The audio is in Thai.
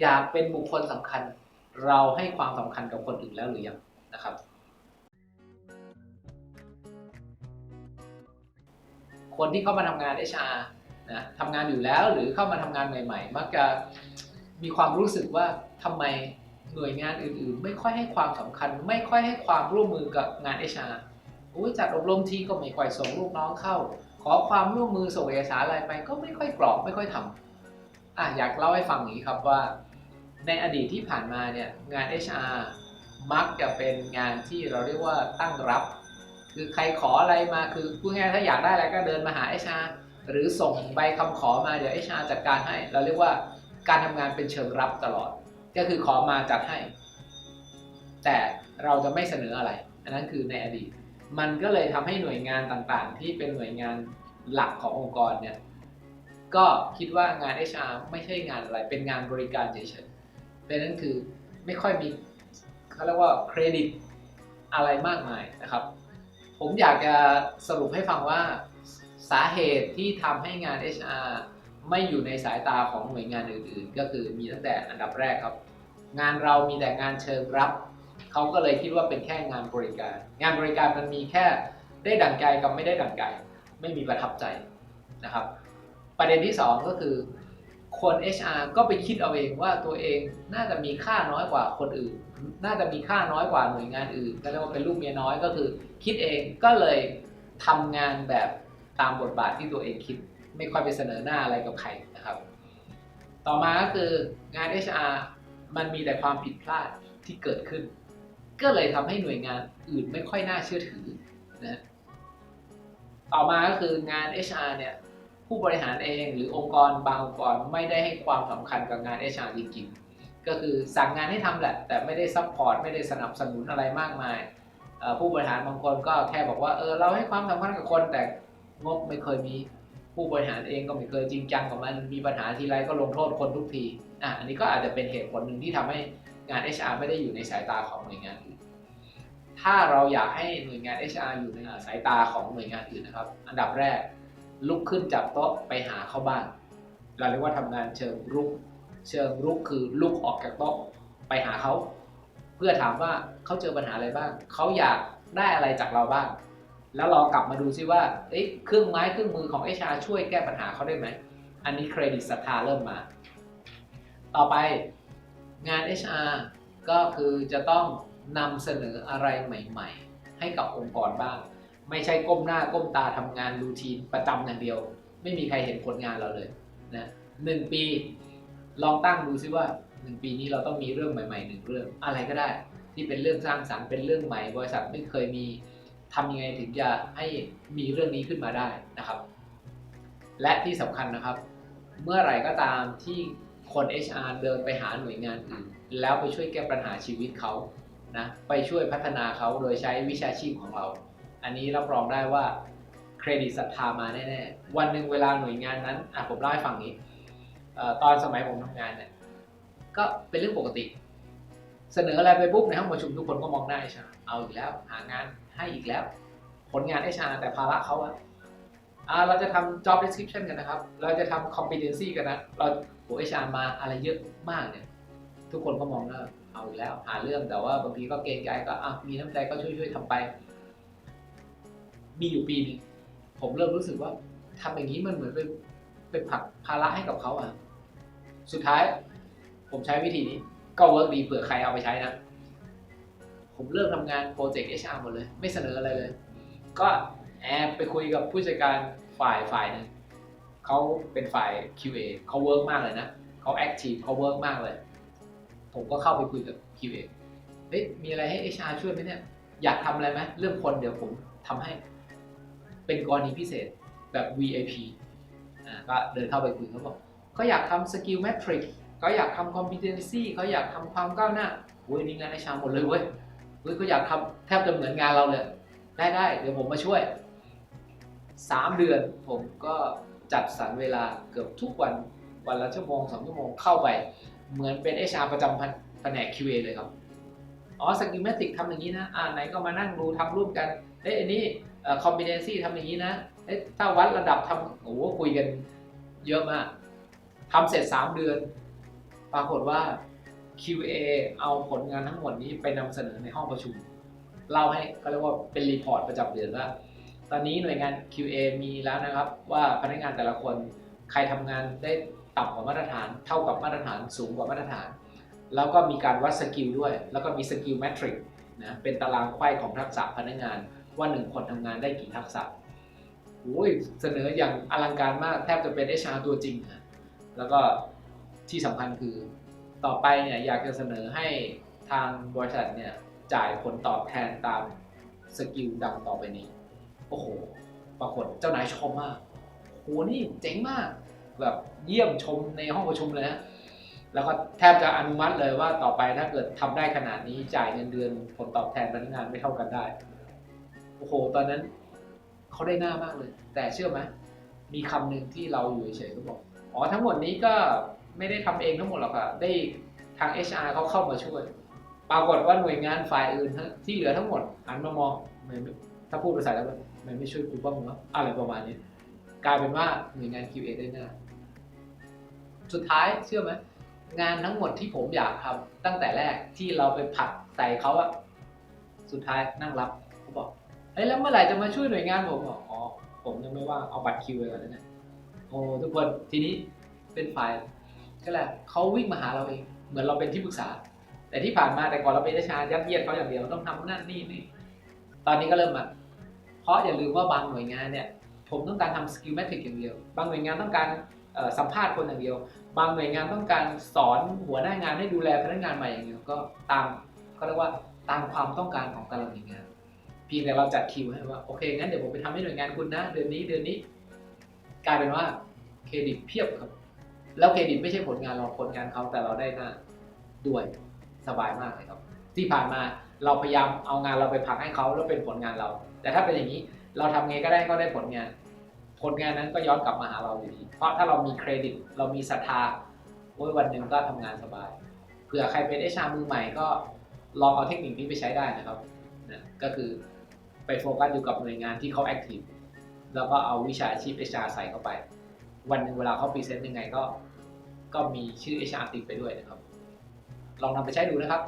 อยากเป็นบุคคลสำคัญ เราให้ความสำคัญกับคนอื่นแล้วหรือยังนะครับ คนที่เข้ามาทำงาน HR นะทำงานอยู่แล้วหรือเข้ามาทำงานใหม่ ๆ มักจะมีความรู้สึกว่าทำไมหน่วยงานอื่นๆ ไม่ค่อยให้ความสำคัญ ไม่ค่อยให้ความร่วมมือกับงาน HR อุ้ยจัดอบรมทีก็ไม่ค่อยส่งลูกน้องเข้า ขอความร่วมมือส่งเอกสารอะไรไปก็ไม่ค่อยกรอกไม่ค่อยทำ อะอยากเล่าให้ฟังอย่างนี้ครับว่า ในอดีตที่ผ่านมาเนี่ยงาน HR มักจะเป็นงานที่เราเรียกว่าตั้งรับ คือใครขออะไรมาคือพูดง่ายถ้าอยากได้อะไรก็เดินมาหา HR หรือส่งใบคำขอมาเดี๋ยว HR จัดการให้ เราเรียกว่าการทำงานเป็นเชิงรับตลอด ก็คือขอมาจัดให้ แต่เราจะไม่เสนออะไร อันนั้นคือในอดีต มันก็เลยทำให้หน่วยงานต่างๆ ที่เป็นหน่วยงานหลักขององค์กรเนี่ย ก็คิดว่างาน HR ไม่ใช่งานอะไร เป็นงานบริการเฉยๆดังนั้นคือไม่ค่อยมีเขาเรียกว่าเครดิตอะไรมากมายนะครับ ผมอยากจะสรุปให้ฟังว่าสาเหตุที่ทำให้งาน HR ไม่อยู่ในสายตาของหน่วยงานอื่นๆ ก็คือมีตั้งแต่อันดับแรกครับ งานเรามีแต่งานเชิงรับ เขาก็เลยคิดว่าเป็นแค่งานบริการ งานบริการมันมีแค่ได้ดั่งใจกับไม่ได้ดั่งใจ ไม่มีประทับใจนะครับ ประเด็นที่ 2 ก็คือ คน HR ก็ไปคิดเอาเองว่าตัวเองน่าจะมีค่าน้อยกว่าคนอื่น น่าจะมีค่าน้อยกว่าหน่วยงานอื่นก็เรียกว่าเป็นลูกเมียน้อยก็คือ คิดเองก็เลยทำงานแบบตามบทบาทที่ตัวเองคิด ไม่ค่อยไปเสนอหน้าอะไรกับใครนะครับ ต่อมาก็คืองาน HR มันมีแต่ความผิดพลาดที่เกิดขึ้น ก็เลยทำให้หน่วยงานอื่นไม่ค่อยน่าเชื่อถือนะต่อมาก็คืองาน HR เนี่ย ผู้บริหารเองหรือองค์กรบางองค์กรไม่ได้ให้ความสำคัญกับงาน HR จริงๆ ก็คือสั่งงานให้ทำแหละ แต่ไม่ได้ซัพพอร์ตไม่ได้สนับสนุนอะไรมากมาย ผู้บริหารบางคนก็แค่บอกว่าเออเราให้ความสำคัญกับคนแต่งบไม่เคยมีผู้บริหารเองก็ไม่เคยจริงจังกับมันมีปัญหาทีไรก็ลงโทษคนทุกทีอะอันนี้ก็อาจจะเป็นเหตุผลหนึ่งที่ทำให้งาน HR ไม่ได้อยู่ในสายตาของหน่วยงานอื่นถ้าเราอยากให้หน่วยงาน HR อยู่ในสายตาของหน่วยงานอื่นนะครับ อันดับแรก ลุกขึ้นจากโต๊ะไปหาเข้าบ้าน เราเรียกว่าทำงานเชิงรุก เชิงรุกคือลุกออกจากโต๊ะไปหาเขา เพื่อถามว่าเขาเจอปัญหาอะไรบ้าง เขาอยากได้อะไรจากเราบ้าง แล้วเรากลับมาดูซิว่าเอ๊ะเครื่องไม้เครื่องมือของ HR ช่วยแก้ปัญหาเขาได้ไหม อันนี้เครดิตศรัทธาเริ่มมา ต่อไปงาน HR ก็คือจะต้องนำเสนออะไรใหม่ ๆ ให้กับองค์กรบ้าง ไม่ใช่ก้มหน้าก้มตาทำงานรูทีนประจำอย่างเดียว ไม่มีใครเห็นผลงานเราเลยนะหนึ่งปีลองตั้งดูซิว่าหนึ่งปีนี้เราต้องมีเรื่องใหม่ๆหนึ่งเรื่องอะไรก็ได้ ที่เป็นเรื่องสร้างสรรค์เป็นเรื่องใหม่ บริษัทไม่เคยมีทำยังไงถึงจะให้มีเรื่องนี้ขึ้นมาได้นะครับ และที่สำคัญนะครับ เมื่อไหร่ก็ตามที่คน HR เดินไปหาหน่วยงานอื่นแล้วไปช่วยแก้ปัญหาชีวิตเขานะไปช่วยพัฒนาเขาโดยใช้วิชาชีพของเรา อันนี้รับรองได้ว่าเครดิตศรัทธามาแน่ๆ วันหนึ่งเวลาหน่วยงานนั้นอะผมเล่าให้ฟังนี้ตอนสมัยผมทำงานเนี่ยก็เป็นเรื่องปกติ เสนออะไรไปปุ๊บในห้องประชุมทุกคนก็มองหน้า HR เอาอีกแล้ว หางานให้อีกแล้ว ผลงาน HR แต่ภาระเขาอะเราจะทำ job description กันนะครับ เราจะทำ competency กันนะ เราโห HR มาอะไรเยอะมากเนี่ย ทุกคนก็มองหน้าเอาอีกแล้ว หาเรื่องแต่ว่าบางทีก็เกรงใจก็อะมีน้ำใจก็ช่วยๆทำไป มีอยู่ปีหนึงผมเริ่มรู้สึกว่าทำอย่างนี้มันเหมือนเป็นเป็นผลักภาระให้กับเขาอะ สุดท้าย ผมใช้วิธีนี้ ก็เวิร์กดีเผื่อใครเอาไปใช้นะ ผมเริ่มทำงานโปรเจกต์ HR หมดเลย ไม่เสนออะไรเลย ก็แอบไปคุยกับผู้จัดการฝ่ายฝ่ายหนึ่งเขาเป็นฝ่าย QA เขาเวิร์กมากเลยนะเขาแอคทีฟเขาเวิร์กมากเลย ผมก็เข้าไปคุยกับ QA เฮ้ยมีอะไรให้ HR ช่วยไหมเนี่ย อยากทำอะไรไหมเรื่องคนเดี๋ยวผมทำให้ เป็นกรณีพิเศษแบบ VIP อ่าก็เดินเข้าไปคุยเขาบอกเขาอยากทำ skill metric เขาอยากทำ competency เขาอยากทำความก้าวหน้าเว้ยนี่งาน HR หมดเลยเว้ยเฮ้ยเขาอยากทำแทบจะเหมือนงานเราเลย ได้ได้เดี๋ยวผมมาช่วย 3 เดือนผมก็จัดสรรเวลาเกือบทุกวันวันละชั่วโมงสองชั่วโมงเข้าไป เหมือนเป็น HR ประจำแผนก QA เลยครับ อ๋อสกิลเมติกทำอย่างนี้นะ อ่าไหนก็มานั่งดูทำร่วมกันเอ้ยอันนี้ เอ่อ competency ทำอย่างนี้นะเอ้ยถ้าวัดระดับทำโอ้โหคุยกันเยอะมากทำเสร็จ 3 เดือนปปรากฏว่า QA เอาผลงานทั้งหมดนี้ไปนำเสนอในห้องประชุม เล่าให้เขาเรียกว่าเป็นรีพอร์ตประจำเดือนว่าตอนนี้หน่วยงาน QA มีแล้วนะครับ ว่าพนักงานแต่ละคนใครทำงานได้ต่ำกว่ามาตรฐาน เท่ากับมาตรฐานสูงกว่ามาตรฐาน แล้วก็มีการวัดสกิลด้วย แล้วก็มีสกิลแมทริกนะเป็นตารางไขว้ของทักษะพนักงาน ว่าหนึ่งคนทำงานได้กี่ทักษะโอ้ยเสนออย่างอลังการมากแทบจะเป็น HR ตัวจริงนะแล้วก็ที่สำคัญคือต่อไปเนี่ยอยากจะเสนอให้ทางบริษัทเนี่ยจ่ายผลตอบแทนตามสกิลดังต่อไปนี้ โอ้โห ปรากฏเจ้านายชมมากโหนี่เจ๋งมาก แบบเยี่ยมชมในห้องประชุมเลยนะแล้วก็แทบจะอนุมัติเลยว่าต่อไปถ้าเกิดทำได้ขนาดนี้จ่ายเงินเดือนผลตอบแทนพนักงานไม่เท่ากันได้ โอ้โห ตอนนั้นเขาได้หน้ามากเลย แต่เชื่อไหมมีคำหนึ่งที่เราอยู่เฉยๆก็บอก อ๋อ ทั้งหมดนี้ก็ไม่ได้ทำเองทั้งหมดหรอกค่ะ ได้ทาง HR เขาเข้ามาช่วย ปรากฏว่าหน่วยงานฝ่ายอื่นที่เหลือทั้งหมดหันมามองไม่ไม่ถ้าพูดภาษาแล้วาไม่ไม่ช่วยกูบ้างวะอะไรประมาณนี้ กลายเป็นว่าหน่วยงาน QA ได้หน้า สุดท้ายเชื่อไหมงานทั้งหมดที่ผมอยากทำตั้งแต่แรกที่เราไปผลักใส่เขาอะสุดท้ายนั่งรับเขาบอก เฮ้ยแล้วเมื่อไหร่จะมาช่วยหน่วยงานผมบอกอ๋อผมยังไม่ว่างเอาบัตรคิวไปก่อนนะเนี่ยโอ้ทุกคนทีนี้เป็นฝ่ายก็แหละเขาวิ่งมาหาเราเอง เหมือนเราเป็นที่ปรึกษา แต่ที่ผ่านมาแต่ก่อนเราเป็นราชายัดเยียดเขาอย่างเดียวต้องทำนั่นนี่นี่ตอนนี้ก็เริ่มมาเพราะอย่าลืมว่าบางหน่วยงานเนี่ย ผมต้องการทำสกิลแมทริกอย่างเดียว บางหน่วยงานต้องการสัมภาษณ์คนอย่างเดียว บางหน่วยงานต้องการสอนหัวหน้างานให้ดูแลพนักงานใหม่อย่างเดียวก็ตามเขาเรียกว่าตามความต้องการของแต่ละหน่วยงาน เพียงแต่เราจัดคิวให้ว่าโอเคงั้นเดี๋ยวผมไปทำให้หน่วยงานคุณนะ เดือนนี้เดือนนี้ กลายเป็นว่าเครดิตเพียบครับ แล้วเครดิตไม่ใช่ผลงานเราผลงานเขาแต่เราได้หน้าด้วยสบายมากเลยครับ ที่ผ่านมาเราพยายามเอางานเราไปผักให้เขาแล้วเป็นผลงานเรา แต่ถ้าเป็นอย่างนี้เราทำไงก็ได้ก็ได้ผลงาน ผลงานนั้นก็ย้อนกลับมาหาเราอยู่ดี เพราะถ้าเรามีเครดิต เรามีศรัทธาโอ้ยวันหนึ่งก็ทำงานสบายเผื่อใครเป็นเอชามือใหม่ก็ลองเอาเทคนิคนี้ไปใช้ได้นะครับนะก็คือ ไปโฟกัสอยู่กับหน่วยงานที่เขาแอคทีฟแล้วก็เอาวิชาอาชีพเอชาใส่เข้าไป วันหนึ่งเวลาเขาพรีเซนต์ยังไงก็ ก็มีชื่อเอชาติดไปด้วยนะครับ ลองนำไปใช้ดูนะครับ